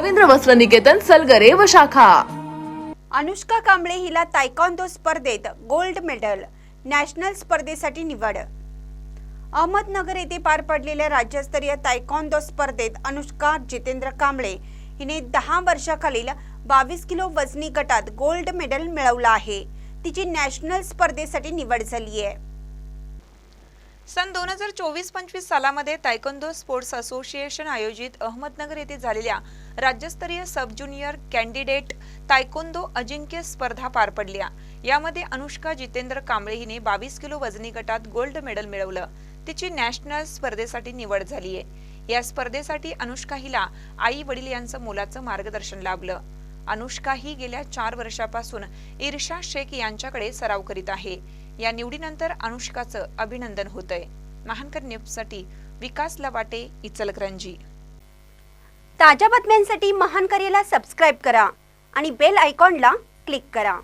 रवींद्र वस्त्र निकेतन सलगरे व शाखा. अनुष्का कांबळे हिला तायकॉन्दो स्पर्धेत गोल्ड मेडल नॅशनल स्पर्धेसाठी निवड. अहमदनगर येथे पार पडलेल्या राज्यस्तरीय तायकॉन्दो स्पर्धेत अनुष्का जितेंद्र कांबळे हिने दहा वर्षाखालील बावीस किलो वजनी गटात गोल्ड मेडल मिळवलं आहे. तिची नॅशनल स्पर्धेसाठी निवड झाली आहे सन दोन हजार चोवीस पंचवीस सालामध्ये तायकोंदो स्पोर्ट्स असोसिएशन आयोजित अहमदनगर येथे झालेल्या राज्यस्तरीय सब ज्युनियर कॅन्डिडेट तायकोंदो अजिंक्य स्पर्धा पार पडल्या. यामध्ये अनुष्का जितेंद्र कांबळे हिने बावीस किलो वजनी गटात गोल्ड मेडल मिळवलं. तिची नॅशनल स्पर्धेसाठी निवड झाली आहे या स्पर्धेसाठी अनुष्का हिला आई वडील यांचं मोलाचं मार्गदर्शन लाभलं. अनुष्का ही गेल्या चार वर्षापासून ईर्षा शेख यांच्याकडे सराव करीत आहे. या निवडीनंतर अनुष्काचं अभिनंदन होतंय. महानकर न्यूजसाठी विकास लवाटे इचलकरंजी. ताज्या बातम्यांसाठी महान सबस्क्राईब करा आणि बेल आयकॉनला क्लिक करा.